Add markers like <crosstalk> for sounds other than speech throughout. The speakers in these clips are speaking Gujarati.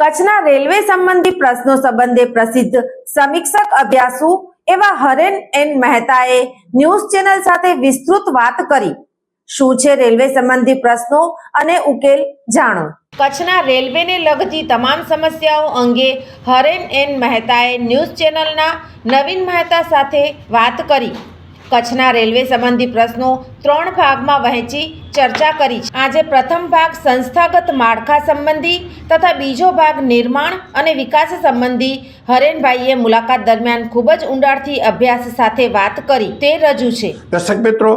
કચ્છના રેલવે સંબંધી પ્રશ્નો સંબંધે પ્રસિદ્ધ સમીક્ષક અભ્યાસુ એવા હરેન એન મહેતાએ ન્યૂઝ ચેનલ સાથે વિસ્તૃત વાત કરી. શું છે રેલવે સંબંધી પ્રશ્નો અને ઉકેલ જાણો. કચ્છના રેલવેને લગતી તમામ સમસ્યાઓ અંગે હરેન એન મહેતાએ ન્યૂઝ ચેનલના નવીન મહેતા સાથે વાત કરી. કચ્છના રેલવે સંબંધી પ્રશ્નો ત્રણ ભાગમાં વહેંચી ચર્ચા કરી છે. આજે પ્રથમ ભાગ સંસ્થાગત માળખા સંબંધી તથા બીજો ભાગ નિર્માણ અને વિકાસ સંબંધી. હરેનભાઈએ મુલાકાત દરમિયાન ખૂબ જ ઊંડાણથી અભ્યાસ સાથે વાત કરી. તે રજૂ છે. દર્શક મિત્રો,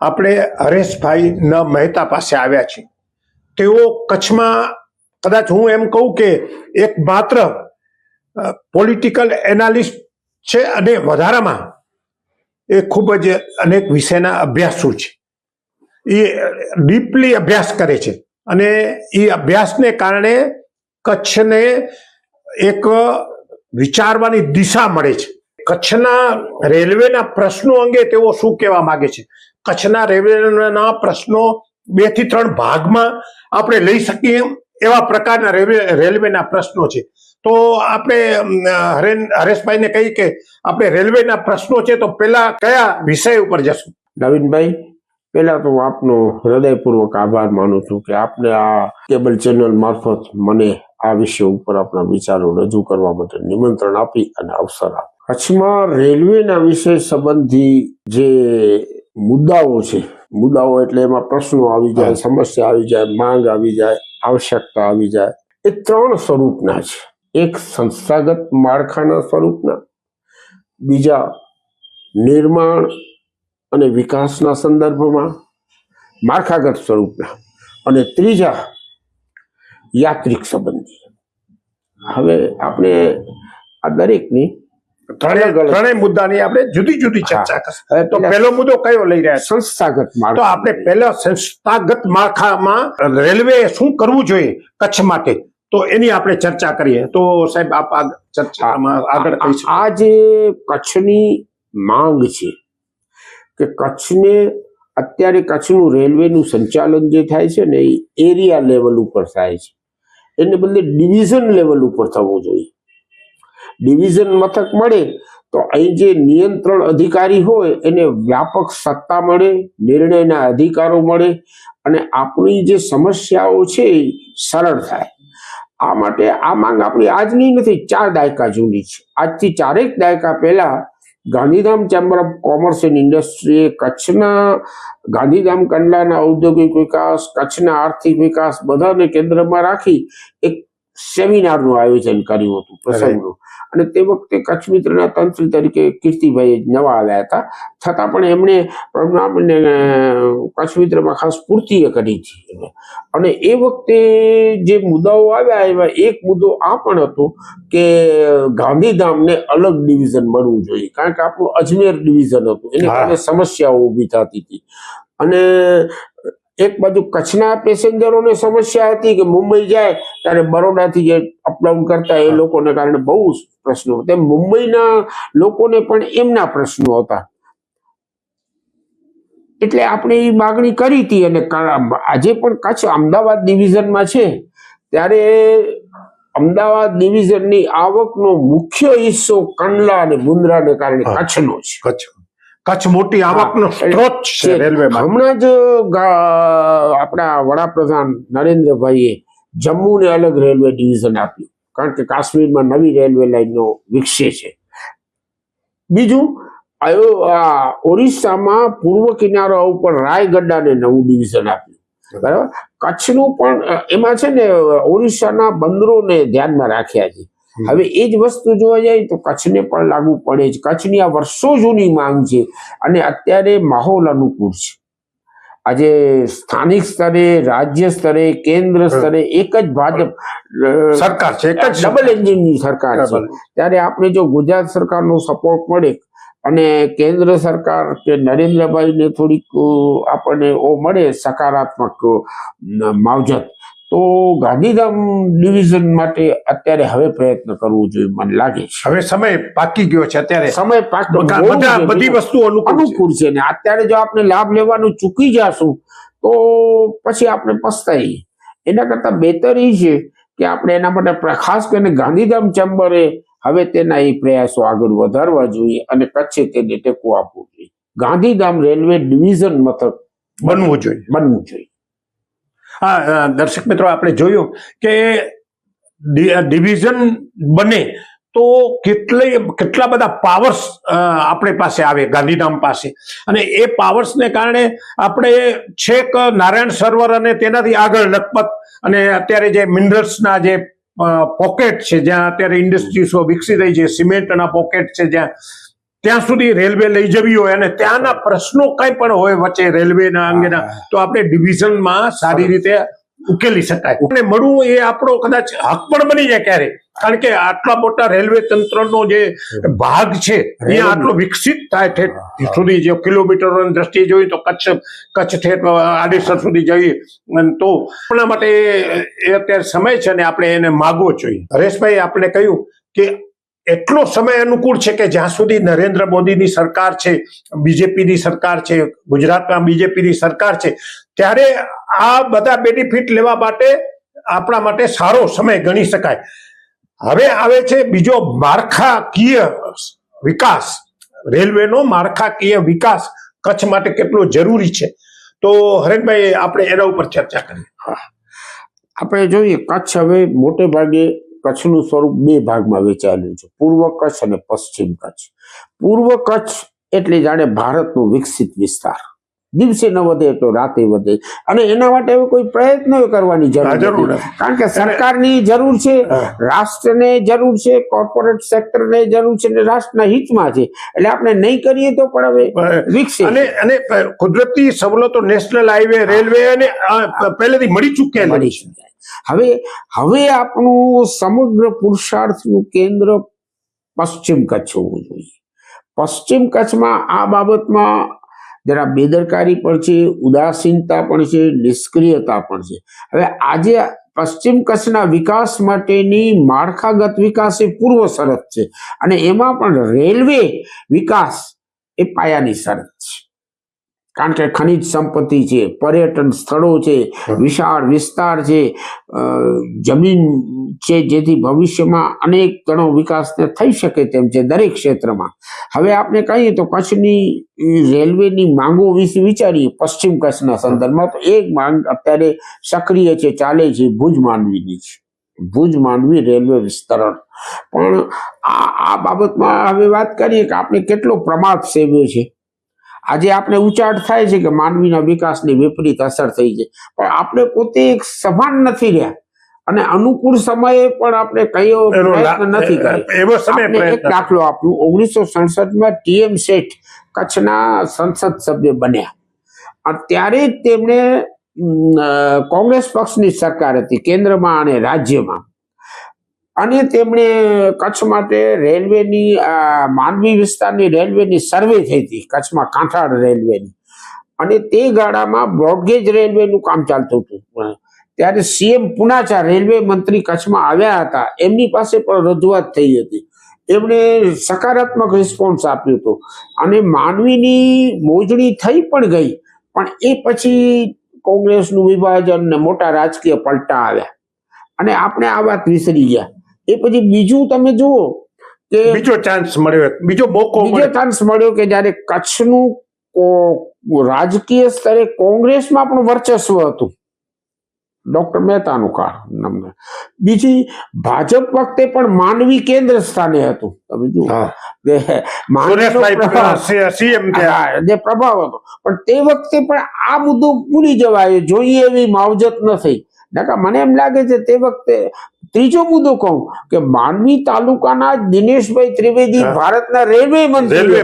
આપણે હરેશભાઈ ન મહેતા પાસે આવ્યા છીએ. તેઓ કચ્છમાં, કદાચ હું એમ કહું કે એક માત્ર પોલિટિકલ એનાલિસ્ટ છે અને વધારામાં એ ખૂબ જ અનેક વિષયના અભ્યાસુ છે. એ ડીપલી અભ્યાસ કરે છે અને એ અભ્યાસને કારણે કચ્છને એક વિચારવાની દિશા મળે છે. કચ્છના રેલવેના પ્રશ્નો અંગે તેઓ શું કહેવા માગે છે? કચ્છના રેલવેના પ્રશ્નો બેથી ત્રણ ભાગમાં આપણે લઈ શકીએ એવા પ્રકારના રેલવે, રેલવેના પ્રશ્નો છે. તો આપણે હરેન હરેશભાઈને કહી કે આપણે રેલવેના પ્રશ્નો છે તો પેલા કયા વિષય ઉપર જશું? નવીનભાઈ પહેલા તો હું આપનો હૃદયપૂર્વક આભાર માનું છું કે આપને આ કેબલ ચેનલ મારફત મને આ વિષય ઉપર આપણા વિચારો રજૂ કરવા માટે નિમંત્રણ આપી અને અવસર આપ્યો. કચ્છમાં રેલવેના વિષય સંબંધી જે મુદ્દાઓ છે મુદ્દાઓ એટલે એમાં પ્રશ્નો આવી જાય સમસ્યા આવી જાય માંગ આવી જાય આવશ્યકતા આવી જાય એ ત્રણ સ્વરૂપના છે. એક સંસ્થાગત માળખાના સ્વરૂપના બીજા નિર્માણ અને વિકાસના સંદર્ભમાં માળખાગત સ્વરૂપના અને ત્રીજા યાત્રિક સંબંધી. હવે આપણે આ દરેકની ત્રણેય મુદ્દાની આપણે જુદી જુદી ચર્ચા કરશે. તો પહેલો મુદ્દો કયો લઈ રહ્યા સંસ્થાગત તો આપણે પહેલા સંસ્થાગત માળખામાં રેલવે શું કરવું જોઈએ? કચ્છ માટે. તો એની આપણે ચર્ચા કરીએ. તો સાહેબ આપ ચર્ચામાં આગળ આ જે કચ્છની માંગ છે કે કચ્છને અત્યારે કચ્છનું રેલવેનું સંચાલન જે થાય છે ને એ એરિયા લેવલ ઉપર થાય છે. એને બદલે ડિવિઝન લેવલ ઉપર થવું જોઈએ. ડિવિઝન મથક મળે તો અહીં જે નિયંત્રણ અધિકારી હોય એને વ્યાપક સત્તા મળે નિર્ણયના અધિકારો મળે અને આપણી જે સમસ્યાઓ છે એ સરળ થાય. આ માટે આ માંગ આપણી આજની નથી, ચાર દાયકા જૂની છે. આજથી ચારેક દાયકા પહેલા Gandhidham chamber of commerce and ઇન્ડસ્ટ્રીએ કચ્છના, ગાંધીધામ કંડલાના ઔદ્યોગિક વિકાસ, કચ્છના આર્થિક વિકાસ બધાને કેન્દ્રમાં રાખી એક સેમિનારનું આયોજન કર્યું હતું પ્રસંગનું. અને તે વખતે કચ્છ મિત્રના તંત્રી તરીકે કીર્તિભાઈ નવા આવ્યા હતા. છતાં પણ એમણે પ્રણામને કચ્છ મિત્રમાં ખાસ પૂર્તિએ કરી હતી. અને એ વખતે જે મુદ્દાઓ આવ્યા એમાં એક મુદ્દો આ પણ હતો કે ગાંધીધામને અલગ ડિવિઝન મળવું જોઈએ. કારણ કે આપણું અજમેર ડિવિઝન હતું. એને કારણે સમસ્યાઓ ઊભી થતી હતી. અને એક બાજુ કચ્છના પેસેન્જરોને સમસ્યા હતી કે મુંબઈ જાય ત્યારે બરોડાથી જે અપડાઉન કરતા એ લોકોને કારણે બહુ પ્રશ્નો. તેમ મુંબઈના લોકોને પણ એમના પ્રશ્નો હતા. એટલે આપણે એ માગણી કરી હતી અને આજે પણ કચ્છ અમદાવાદ ડિવિઝનમાં છે ત્યારે અમદાવાદ ડિવિઝનની આવકનો મુખ્ય હિસ્સો કંડલા અને મુન્દ્રાને કારણે. કચ્છનો છે. કચ્છ કચ્છ મોટી આવકનો સ્ત્રોત છે. રેલવેમાં. હમણાં જ આપણા વડાપ્રધાન નરેન્દ્રભાઈએ જમ્મુને અલગ રેલવે ડિવિઝન આપ્યું. કારણ કે કાશ્મીરમાં નવી રેલવે લાઈનો વિકસે છે. બીજું ઓરિસ્સામાં પૂર્વ કિનારા ઉપર રાયગઢાને નવું ડિવિઝન આપ્યું. બરાબર? કચ્છનું પણ એમાં છે ને ઓરિસ્સાના બંદરોને ધ્યાનમાં રાખ્યા છે. હવે એ જ વસ્તુ જોવા જાય તો કચ્છને પણ લાગુ પડે છે કચ્છની આ વર્ષો જૂની માંગ છે અને અત્યારે માહોલ અનુકૂળ છે. આજે સ્થાનિક સ્તરે રાજ્ય સ્તરે કેન્દ્ર સ્તરે એક જ ભાજપ સરકાર છે એક જ ડબલ એન્જિનની સરકાર છે. ત્યારે આપણે જો ગુજરાત સરકારનો સપોર્ટ મળે અને કેન્દ્ર સરકાર કે નરેન્દ્રભાઈને થોડીક આપણને ઓ મળે સકારાત્મક માવજત તો ગાંધીધામ ડિવિઝન માટે અત્યારે હવે પ્રયત્ન કરવો જોઈએ મને લાગે છે. હવે સમય પાકી ગયો છે અત્યારે. સમય પાક બધા વસ્તુ અનુકૂળ છે. ને અત્યારે જો આપણે લાભ લેવાનું ચૂકી જશું તો પછી આપણે પસ્તાઈ. એના કરતા બહેતર એ છે કે આપણે એના માટે ખાસ કરીને ગાંધીધામ ચેમ્બરે હવે તેના એ પ્રયાસો આગળ વધારવા જોઈએ અને કચ્છે તેને ટેકો આપવો જોઈએ. ગાંધીધામ રેલવે ડિવિઝન મથક બનવું જોઈએ. બનવું જોઈએ. હા દર્શક મિત્રો, આપણે જોયું કે ડિવિઝન બને તો કેટલી, કેટલા બધા પાવર્સ આપણી પાસે આવે, ગાંધીધામ પાસે. અને એ પાવર્સને કારણે આપણે છેક નારાયણ સરોવર અને તેનાથી આગળ લખપત અને અત્યારે જે મિનરલ્સના જે પોકેટ છે, જ્યાં અત્યારે ઇન્ડસ્ટ્રીઝો વિકસી રહી છે સિમેન્ટના પોકેટ છે, જ્યાં ત્યાં સુધી રેલવે લઈ જવી હોય અને ત્યાંના પ્રશ્નો કઈ પણ હોય વચ્ચે રેલવેના અંગેના તો આપણે ડિવિઝનમાં સારી રીતે ઉકેલી શકાય. અને મળવું એ આપણો કદાચ હક પણ બની જાય ક્યારે કારણ કે આટલા મોટા રેલવે તંત્રનો જે ભાગ છે અહીંયા આટલો વિકસિત થાય ઠેઠ સુધી જો કિલોમીટરોની દ્રષ્ટિએ જોઈએ તો કચ્છ કચ્છ ઠેઠ આડેસર સુધી જઈએ. અને તો આપણા માટે એ અત્યારે સમય છે ને આપણે એને માગવો જોઈએ. હરેશભાઈ આપણે કહ્યું કે એટલો સમય અનુકૂળ છે કે જ્યાં સુધી નરેન્દ્ર મોદીની સરકાર છે, બીજેપીની સરકાર છે, ગુજરાતમાં બીજેપીની સરકાર છે, ત્યારે આ બધા બેનિફિટ લેવા માટે આપણા માટે સારો સમય ગણી શકાય. હવે આવે છે બીજો માળખાકીય વિકાસ. રેલવેનો માળખાકીય વિકાસ કચ્છ માટે કેટલો જરૂરી છે. તો હરેનભાઈ, આપણે એના ઉપર ચર્ચા કરીએ. આપણે જોઈએ, કચ્છ હવે મોટે ભાગે કચ્છનું સ્વરૂપ બે ભાગમાં વેચાયેલું છે. પૂર્વ કચ્છ અને પશ્ચિમ કચ્છ. પૂર્વ કચ્છ એટલે જાણે ભારતનો વિકસિત વિસ્તાર. દિવસે ન વધે તો રાતે વધે. અને એના માટે હવે કોઈ પ્રયત્ન કરવાની જરૂર. કારણ કે સરકારની જરૂર છે રાષ્ટ્રને જરૂર છે કોર્પોરેટ સેક્ટરને જરૂર છે અને રાષ્ટ્રના હિતમાં છે. એટલે આપણે નહીં કરીએ તો પણ હવે વિકસે અને અને કુદરતી સવલતો નેશનલ હાઈવે રેલવે અને પહેલેથી મળી ચૂક્યા મળી. હવે હવે આપણું સમગ્ર પુરુષાર્થનું કેન્દ્ર પશ્ચિમ કચ્છ હોવું જોઈએ. પશ્ચિમ કચ્છમાં આ બાબતમાં જરા બેદરકારી પણ છે, ઉદાસીનતા પણ છે, નિષ્ક્રિયતા પણ છે. હવે આજે પશ્ચિમ કચ્છના વિકાસ માટેની માળખાગત વિકાસ એ પૂર્વ શરત છે અને એમાં પણ રેલવે વિકાસ એ પાયાની શરત કારણ કે ખનિજ સંપત્તિ છે પર્યટન સ્થળો છે વિશાળ વિસ્તાર છે જમીન છે જેથી ભવિષ્યમાં અનેક ગણો વિકાસને થઈ શકે તેમ છે દરેક ક્ષેત્રમાં. હવે આપણે કહીએ તો કચ્છની રેલવેની માંગો વિશે વિચારીએ પશ્ચિમ કચ્છના સંદર્ભમાં તો એક માંગ અત્યારે સક્રિય છે ચાલે છે ભુજ માંડવીની છે ભુજ માંડવી રેલવે વિસ્તરણ. પણ આ આ બાબતમાં હવે વાત કરીએ કે આપણે કેટલો પ્રમાદ સેવ્યો છે? આજે આપણે ઉચાટ થાય છે કે માનવીના વિકાસની વિપરીત અસર થઈ છે. પણ આપણે પોતે એક સમાન નથી રહ્યા. અને અનુકૂળ સમયે પણ આપણે કયો પ્રયત્ન નથી કર્યો. એક દાખલો આપ્યું. ઓગણીસો સડસઠમાં ટીએમ શેઠ કચ્છના સંસદ સભ્ય બન્યા. ત્યારે જ તેમણે કોંગ્રેસ પક્ષની સરકાર હતી કેન્દ્રમાં અને રાજ્યમાં. અને તેમણે કચ્છ માટે રેલવેની આ, માંડવી વિસ્તારની રેલવેની સર્વે થઈ હતી કચ્છમાં કાંઠાળ રેલવેની. અને તે ગાળામાં બ્રોડગેજ રેલવેનું કામ ચાલતું હતું. ત્યારે સીએમ પુનાચા રેલવે મંત્રી કચ્છમાં આવ્યા હતા. એમની પાસે પણ રજૂઆત થઈ હતી. એમણે સકારાત્મક રિસ્પોન્સ આપ્યો હતો. અને માનવીની મોજણી થઈ પણ ગઈ. પણ એ પછી કોંગ્રેસનું વિભાજન ને મોટા રાજકીય પલટા આવ્યા. અને આપણે આ વાત વિસરી ગયા. એ પછી બીજું તમે જુઓ કે બીજો ચાન્સ મળ્યો બીજો મોકો બીજો ચાન્સ મળ્યો કે જ્યારે કચ્છનું રાજકીય સ્તરે કોંગ્રેસમાં પણ વર્ચસ્વ હતું. ડોક્ટર મહેતાનું કારણ. બીજી ભાજપ વખતે પણ માનવી કેન્દ્ર સ્થાને હતું. તમે જુઓ. જે પ્રભાવ હતો. પણ તે વખતે પણ આ મુદ્દો ભૂલી જવાય જોઈએ એવી માવજત ન થઈ. નકા મને એમ લાગે છે તે વખતે ત્રીજો મુદ્દો કહું કે માનવી તાલુકાના દિનેશભાઈ ત્રિવેદી. ભારતના રેલવે મંત્રી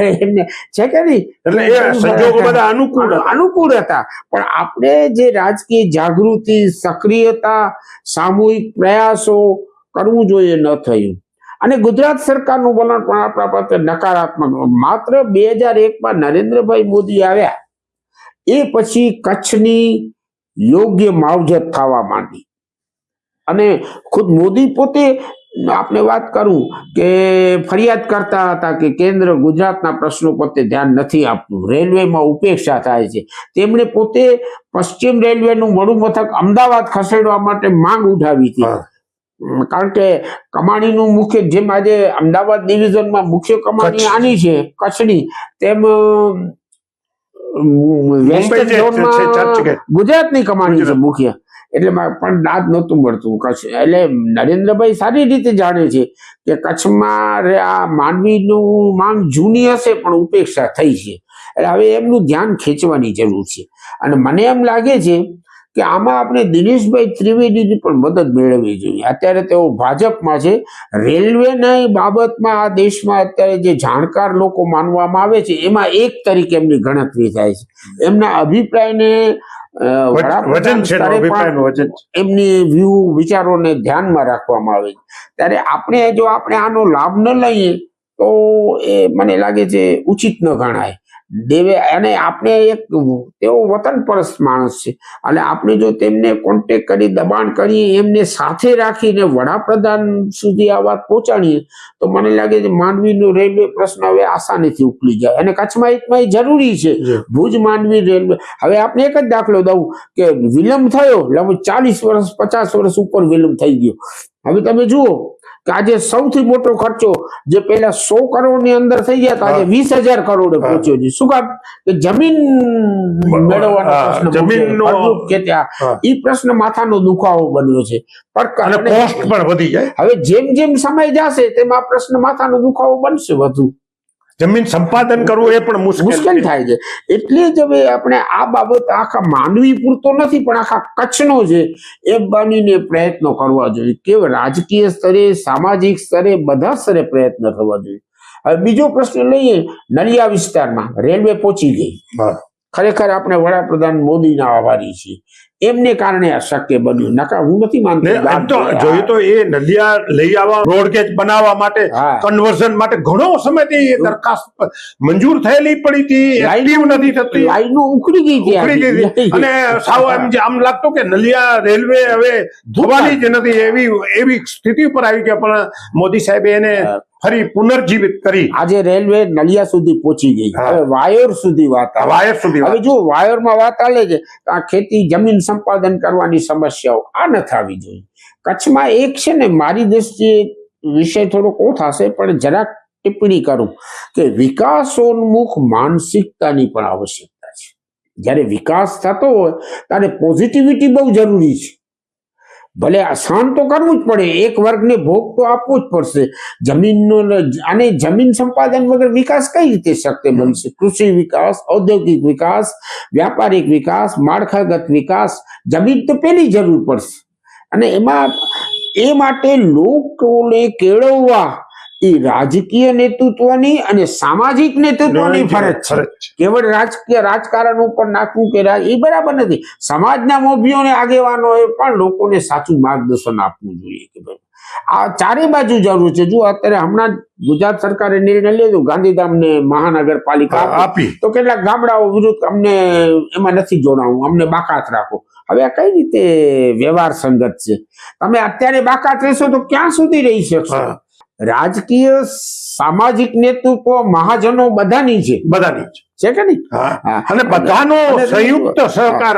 <laughs> એમને છે કે નહીં? એટલે સંજોગો બધા અનુકૂળ અનુકૂળ હતા. પણ આપણે જે રાજકીય જાગૃતિ સક્રિયતા સામૂહિક પ્રયાસો કરવું જોઈએ ન થયું. અને ગુજરાત સરકારનું વલણ પણ આપણા પાસે નકારાત્મક માત્ર બે હજાર એકમાં નરેન્દ્રભાઈ મોદી આવ્યા. એ પછી કચ્છની યોગ્ય માવજત થવા માંડી. અને ખુદ મોદી પોતે આપણે વાત કરું કે ફરિયાદ કરતા હતા કે કેન્દ્ર ગુજરાતના પ્રશ્નો પોતે ધ્યાન નથી આપતું. રેલવેમાં ઉપેક્ષા થાય છે. તેમણે પોતે પશ્ચિમ રેલવેનું વડું મથક અમદાવાદ ખસેડવા માટે માંગ ઉઠાવી હતી. કારણ કે કમાણીનું મુખ્ય જેમ આજે અમદાવાદ ડિવિઝનમાં મુખ્ય કમાણી આની છે કચ્છની તેમ મુંબઈ જે છે ચર્ચગેટ. ગુજરાતની કમાણી છે મુખ્ય. એટલે પણ દાંત નહોતું મળતું. કચ્છ એટલે નરેન્દ્રભાઈ સારી રીતે જાણે છે કે કચ્છમાં આ માનવીનું માંગ જૂની હશે પણ ઉપેક્ષા થઈ છે. એટલે હવે એમનું ધ્યાન ખેંચવાની જરૂર છે. અને મને એમ લાગે છે કે આમાં આપણે દિનેશભાઈ ત્રિવેદીની પણ મદદ મેળવવી જોઈએ. અત્યારે તેઓ ભાજપમાં છે. રેલવેની બાબતમાં આ દેશમાં અત્યારે જે જાણકાર લોકો માનવામાં આવે છે એમાં એક તરીકે એમની ગણતરી થાય છે. એમના અભિપ્રાયને. એમની વ્યૂ વિચારોને ધ્યાનમાં રાખવામાં આવે છે. ત્યારે આપણે જો આપણે આનો લાભ ન લઈએ તો એ મને લાગે છે ઉચિત ન ગણાય. દેવે અને આપણે એક તેઓ વતન પરસ્ત માણસ છે. અને આપણે જો તેમને કોન્ટેક કરી દબાણ કરી એમને સાથે રાખીને વડાપ્રધાન સુધી આ વાત પહોંચાડીએ તો મને લાગે છે માંડવીનો રેલવે પ્રશ્ન હવે આસાનીથી ઉકલી જાય. અને કચ્છમાં એકમાં એ જરૂરી છે. ભુજ માંડવી રેલવે. હવે આપણે એક જ દાખલો દઉં કે વિલંબ થયો લગભગ ચાલીસ વર્ષ પચાસ વર્ષ ઉપર વિલંબ થઈ ગયો. હવે તમે જુઓ કે આજે સૌથી મોટો ખર્ચો જે પેલા સો કરોડની અંદર થઈ ગયા હતા આજે વીસ હજાર કરોડે. પહોંચ્યો છે. શું કામ? કે જમીન મેળવવાનો પ્રશ્ન કે ત્યાં? એ પ્રશ્ન માથાનો દુખાવો બન્યો છે. પણ કોસ્ટ પણ વધી જાય. હવે જેમ જેમ સમય જશે તેમ આ પ્રશ્ન માથાનો દુખાવો બનશે વધુ. જમીન સંપાદન કરવું એ પણ મુશ્કેલ થાય છે. એટલે જ હવે આપણે આ બાબત આખા માંડવી પૂરતો નથી પણ આખા કચ્છનો છે એ બનીને પ્રયત્નો કરવા જોઈએ. કે રાજકીય સ્તરે સામાજિક સ્તરે બધા સ્તરે પ્રયત્ન થવા જોઈએ. હવે બીજો પ્રશ્ન લઈએ નલિયા વિસ્તારમાં રેલવે પહોંચી ગઈ. ખરેખર આપણે વડાપ્રધાન મોદીના આભારી છીએ. એમને કારણે આ શક્ય બન્યું. નકા હું નથી માનતો ને તો જોઈએ તો એ નલિયા લઈ આવવા રોડગેજ બનાવવા માટે કન્વર્ઝન માટે ઘણો સમયથી દરખાસ્ત મંજૂર થયેલી પડી હતી એક્ટિવ નથી થતી. લાઈનો ઉખડી ગઈ ઉખડી ગઈ હતી. અને સાવ એમ જે આમ લાગતું કે નલિયા રેલવે હવે ધોવાની જ નથી એવી એવી સ્થિતિ ઉપર આવી ગયા પણ મોદી સાહેબે એને. ફરી પુનર્જીવિત કરી. આજે રેલવે નલિયા સુધી પહોંચી ગઈ. હવે વાયોર સુધી વાત વાયર સુધી હવે જો વાયોરમાં વાત આવે છે તો આ ખેતી જમીન સંપાદન કરવાની સમસ્યાઓ આ નથી આવી જોઈએ કચ્છમાં એક છે ને મારી દ્રષ્ટિએ વિષય થોડોક ઓ થશે પણ જરાક ટિપ્પણી કરું કે વિકાસોન્મુખ માનસિકતાની પણ આવશ્યકતા છે. જ્યારે વિકાસ થતો હોય ત્યારે પોઝિટિવિટી બહુ જરૂરી છે. ભલે સહન તો કરવું જ પડે, એક વર્ગને ભોગ તો આપવો જ પડશે. જમીનનો અને જમીન સંપાદન વગર વિકાસ કઈ રીતે શક્ય બનશે? કૃષિ વિકાસ, ઔદ્યોગિક વિકાસ, વ્યાપારિક વિકાસ, માળખાગત વિકાસ, જમીન તો પેલી જરૂર પડશે. અને એમાં, એ માટે લોકોને કેળવવા એ રાજકીય નેતૃત્વની અને સામાજિક નેતૃત્વની ફરજ છે. કેવળ રાજકીય રાજકારણ ઉપર નાખવું કે એ બરાબર નથી. સમાજના મોભીઓને આગેવાનોએ પણ લોકોને સાચું માર્ગદર્શન આપવું જોઈએ કે ભાઈ. આ ચારે બાજુ જરૂર છે. જો અત્યારે હમણાં ગુજરાત સરકારે નિર્ણય લીધો ગાંધીધામને મહાનગરપાલિકા આપી. તો કેટલાક ગામડાઓ વિરુદ્ધ અમને એમાં નથી જોડાવું. અમને બાકાત રાખો. હવે આ કઈ રીતે વ્યવહાર સંગત છે? તમે અત્યારે બાકાત રહેશો તો ક્યાં સુધી રહી શકશો. રાજકીય સામાજિક નેતૃત્વ મહાજનો બધાની છે. બધાની છે કે નહીં. અને બધાનો સંયુક્ત સહકાર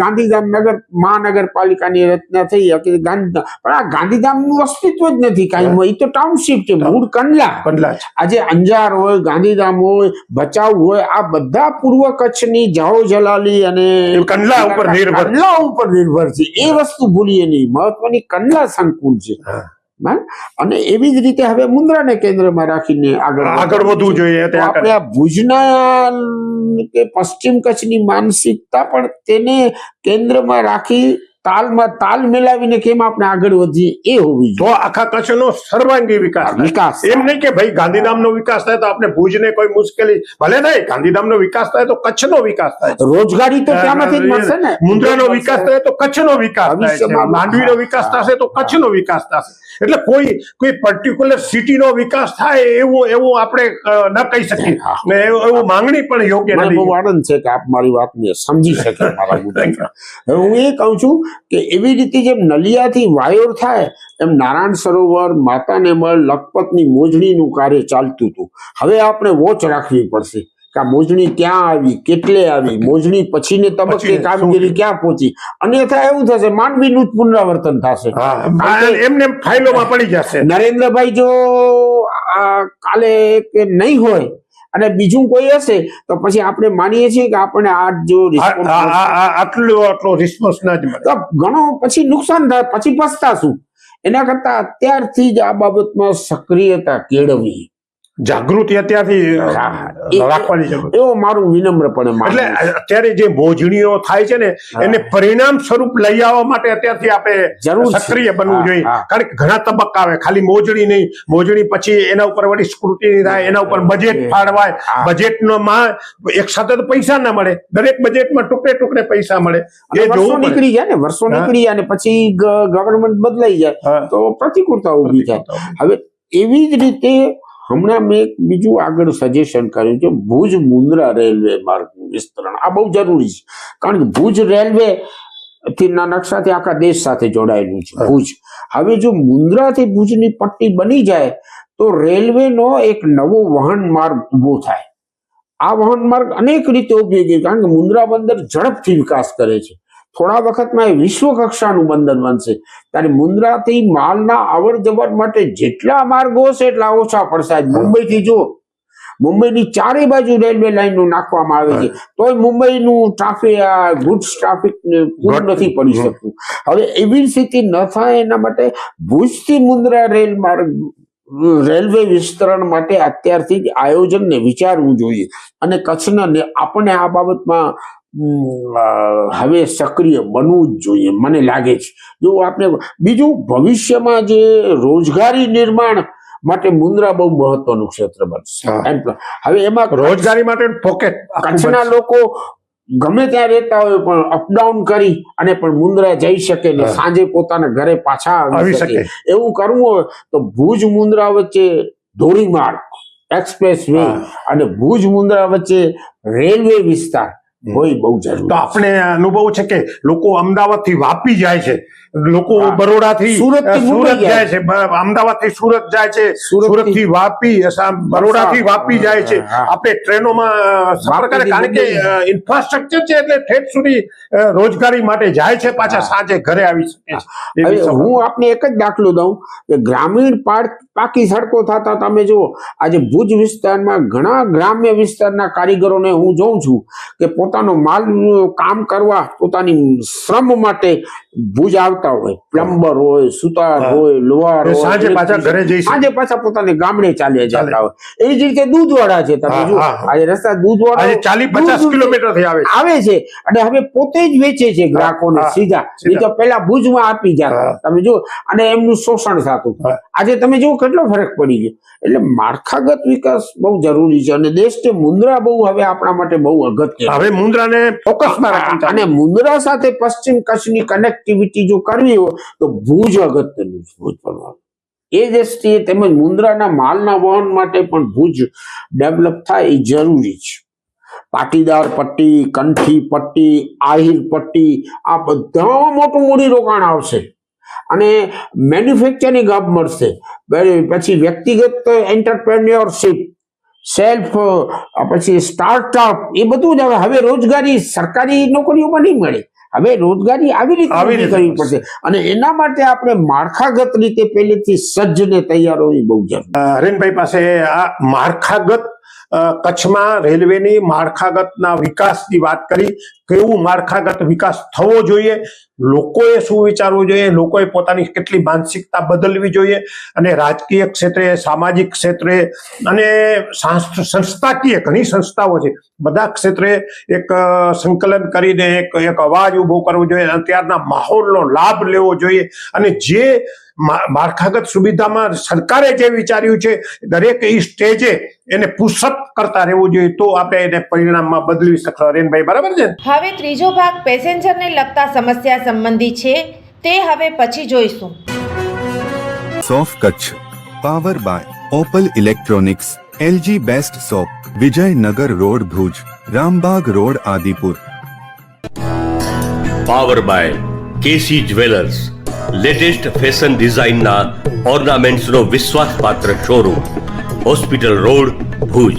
ગાંધીધામ નગર મહાનગરપાલિકાની રચના થઈ હતી. ગાંધીધામ પણ આ ગાંધીધામનું અસ્તિત્વ જ નથી કાંઈ એ તો ટાઉનશીપ છે મૂળ કંડલા. કંડલા છે. આજે અંજાર હોય ગાંધીધામ હોય ભચાઉ હોય આ બધા પૂર્વ કચ્છની જાહો જલાલી અને કંડલા ઉપર નિર્ભર. કંડલા ઉપર નિર્ભર છે. એ વસ્તુ ભૂલીએ નહીં. મહત્વની કંડલા સંકુલ છે? અને એવી જ રીતે હવે મુન્દ્રાને કેન્દ્રમાં રાખીને આગળ આગળ વધવું જોઈએ. આપણે આ ભુજના કે પશ્ચિમ કચ્છની માનસિકતા પણ તેને કેન્દ્રમાં રાખી તાલમાં તાલ મિલાવીને કેમ આપણે આગળ વધીએ? એ હોવી તો આખા કચ્છનો સર્વાંગી વિકાસ વિકાસ એમ નહીં કે ભાઈ ગાંધીધામનો વિકાસ થાય તો આપણે ભુજને કોઈ મુશ્કેલી ભલે થાય ગાંધીધામનો વિકાસ થાય તો કચ્છનો વિકાસ થાય. રોજગારી તો ત્યાંમાંથી જ મળશે ને? મુન્દ્રાનો વિકાસ થાય તો કચ્છનો વિકાસ થાય માંડવીનો વિકાસ થશે તો કચ્છનો વિકાસ થશે. એટલે કોઈ કોઈ પર્ટિક્યુલર સિટીનો વિકાસ થાય એવું એવું આપણે ન કહી શકીએ. ને એવું માંગણી પણ યોગ્ય બહુ નથી આનંદ છે કે આપ મારી વાતને સમજી શકે મારા હું એ કહું છું કે એવી રીતે જેમ નલિયાથી વાયોર થાય એમ નારાયણ સરોવર માતાનેમળ લખપતની મોજણીનું કાર્ય ચાલતું હતું. હવે આપણે વોચ રાખવી પડશે કે મોજણી ક્યાં આવી કેટલે આવી? મોજણી પછીને તબક્કે કામગીરી ક્યાં પહોંચી? અન્યથા એવું થશે માનવીનું જ પુનરાવર્તન થશે. એમને ફાઇલોમાં પડી જશે. નરેન્દ્રભાઈ જો આ કાલે કે નહીં હોય અને બીજું કોઈ હશે તો પછી આપણે માનીએ છીએ કે આપણે આ જો આ- response આ- આ- આ- આટલો આટલો રિસ્પોન્સ ના જ મળે. ઘણો પછી નુકસાન થાય પછી પસ્તાશું. એના કરતા અત્યારથી જ આ બાબતમાં સક્રિયતા કેળવવી. જાગૃતિ અત્યારથી રાખવાની જરૂર એવો મારું વિનમ્રપણે એટલે અત્યારે જે મોજણીઓ થાય છે ને એને પરિણામ સ્વરૂપ લઈ આવવા માટે અત્યારથી આપણે જરૂર સક્રિય બનવું જોઈએ. કારણ કે ઘણા તબક્કા આવે. ખાલી મોજણી નહીં. મોજણી પછી એના ઉપર વળી સ્ક્રુટિની થાય એના ઉપર બજેટ ફાળવાય. બજેટનો માં એક સાથે તો પૈસા ના મળે. દરેક બજેટમાં ટુકડે ટુકડે પૈસા મળે. એ જોવું નીકળી જાય ને વર્ષો નીકળી જાય અને પછી ગવર્મેન્ટ બદલાઈ જાય. તો પ્રતિકૂળતા ઊભી થાય. હવે એવી જ રીતે હમણાં મેં એક બીજું આગળ સજેશન કર્યું છે ભુજ મુન્દ્રા રેલવે માર્ગનું વિસ્તરણ. આ બહુ જરૂરી છે. કારણ કે ભુજ રેલવે થી નકશાથી આખા દેશ સાથે જોડાયેલું છે, ભુજ. હવે જો મુન્દ્રાથી ભુજની પટ્ટી બની જાય, તો રેલવેનો એક નવો વહન માર્ગ ઊભો થાય. આ વહન માર્ગ અનેક રીતે ઉપયોગી કારણ કે મુન્દ્રા બંદર ઝડપથી વિકાસ કરે છે. થોડા વખતમાં એ વિશ્વ કક્ષાનું બંદર બનશે. ત્યારે મુન્દ્રાથી માલના અવર જવર માટે જેટલા માર્ગો હશે એટલા ઓછા પડશે મુંબઈથી જુઓ. મુંબઈની ચારે બાજુ રેલવે લાઈનો નાખવામાં આવે છે. તોય મુંબઈનું ટ્રાફિક ગુડ્સ ટ્રાફિક પૂરું નથી પડી શકતું. હવે એવી સ્થિતિ ન થાય એના માટે ભુજથી મુન્દ્રા રેલ માર્ગ રેલવે વિસ્તરણ માટે અત્યારથી જ આયોજન ને વિચારવું જોઈએ. અને કચ્છના આપણને આ બાબતમાં હવે સક્રિય બનવું જ જોઈએ મને લાગે છે. જો આપણે બીજું ભવિષ્યમાં જે રોજગારી નિર્માણ માટે મુન્દ્રા બહુ મહત્વનું ક્ષેત્ર બનશે. હવે એમાં રોજગારી માટે પોકેટ કચ્છના લોકો ગમે ત્યાં રહેતા હોય પણ અપડાઉન કરી અને પણ મુન્દ્રા જઈ શકે ને સાંજે પોતાના ઘરે પાછા આવી શકે. એવું કરવું હોય તો ભુજ મુન્દ્રા વચ્ચે ધોરીમાર્ગ એક્સપ્રેસ વે અને ભુજ મુન્દ્રા વચ્ચે રેલવે વિસ્તાર. હોય બહુ જરૂર. તો આપણે અનુભવ છે કે લોકો અમદાવાદથી વાપી જાય છે. લોકો હા. બરોડા થી સુરતથી સુરત જાય છે. બ- અમદાવાદથી સુરત જાય છે. સુરતથી- સુરતથી વાપી બરોડા થી વાપી જાય છે. આપણે ટ્રેનોમાં અ, સફર કરે વાપીથી કારણ કે ઇન્ફ્રાસ્ટ્રક્ચર છે એટલે ઠેઠ સુધી રોજગારી માટે જાય છે પાછા સાંજે ઘરે આવી શકે છે. હું. આપને એક જ દાખલો દઉં કે ગ્રામીણ પાકી સડકો થતા તમે જુઓ આજે ભુજ વિસ્તારમાં ઘણા ગ્રામ્ય વિસ્તારના કારીગરોને હું જોઉં છું કે પોતાનો માલ કામ કરવા પોતાની શ્રમ માટે ભુજ આવતા હોય પ્લમ્બર હોય સુતાર હોય લોહાર હોય સાંજે પાછા ઘરે જઈ સાંજે પાછા પોતાને ગામડે ચાલ્યા ચાલે. જતા હોય. એ જ રીતે દૂધવાળા છે તમે જુઓ. હા. આજે રસ્તા દૂધવાળા આજે ચાલીસ પચાસ કિલોમીટરથી આવે છે. આવે છે. અને હવે પોતે જ વેચે છે ગ્રાહકોને સીધા. એ તો પેલા ભુજમાં આપી જતા. તમે જો અને એમનું શોષણ થતું. આજે તમે જો કેટલો ફરક પડી ગયો. એટલે માળખાગત વિકાસ બહુ જરૂરી છે. અને દેશ કે મુન્દ્રા બહુ હવે આપણા માટે બહુ અગત્ય હવે મુન્દ્રાને ફોકસમાં અને મુન્દ્રા સાથે પશ્ચિમ કચ્છની કનેક્ટિવિટી જો કરવી હોય, તો ભુજ અગત્યનું ભુજ બનવાનું. એ દ્રષ્ટિએ તેમજ મુન્દ્રાના માલના વહન માટે પણ ભુજ ડેવલપ થાય એ જરૂરી છે. પાટીદાર પટ્ટી, કંઠી પટ્ટી, આહિર પટ્ટી, આ બધામાં મોટું મૂડી રોકાણ આવશે. અને મેન્યુફેક્ચરિંગ હબ મળશે. પછી વ્યક્તિગત એન્ટરપ્રેન્યોરશિપ સેલ્ફ પછી સ્ટાર્ટઅપ એ બધું જ હવે રોજગારી સરકારી નોકરીઓમાં નહીં મળે. હવે રોજગારી આવી રીતે આવી રીતે કરવી પડશે. અને એના માટે આપણે માળખાગત રીતે પહેલેથી સજ્જ ને તૈયાર હોવી બહુ જરૂરી. હરેનભાઈ પાસે આ માળખાગત કચ્છમાં રેલવેની માળખાગતના વિકાસની વાત કરી. કેવું માળખાગત વિકાસ થવો જોઈએ, લોકોએ શું વિચારવું જોઈએ, લોકોએ પોતાની કેટલી માનસિકતા બદલવી જોઈએ અને રાજકીય ક્ષેત્રે, સામાજિક ક્ષેત્રે અને સંસ્થાકીય ઘણી સંસ્થાઓ છે બધા ક્ષેત્રે એક સંકલન કરીને એક એક અવાજ ઊભો કરવો જોઈએ અત્યારના માહોલનો લાભ લેવો જોઈએ અને જે માળખાગત સુવિધામાં સરકારે જે વિચાર્યું છે, દરેક એ સ્ટેજે એને પુશઅપ કરતા રહેવું જોઈએ તો આપણે એને પરિણામમાં બદલી શકશો રેનભાઈ બરાબર છે? હવે ત્રીજો ભાગ પેસેન્જરને લગતા સમસ્યા સંબંધી છે તે હવે પછી જોઈશું. સોફ Kutch power by Opal electronics LG best shop Vijaynagar road Bhuj Rambag road Adipur. Power by KC jewellers latest fashion ડિઝાઇનના ઓર્નામેન્ટ્સનો વિશ્વાસપાત્ર શોરૂમ હોસ્પિટલ રોડ ભુજ.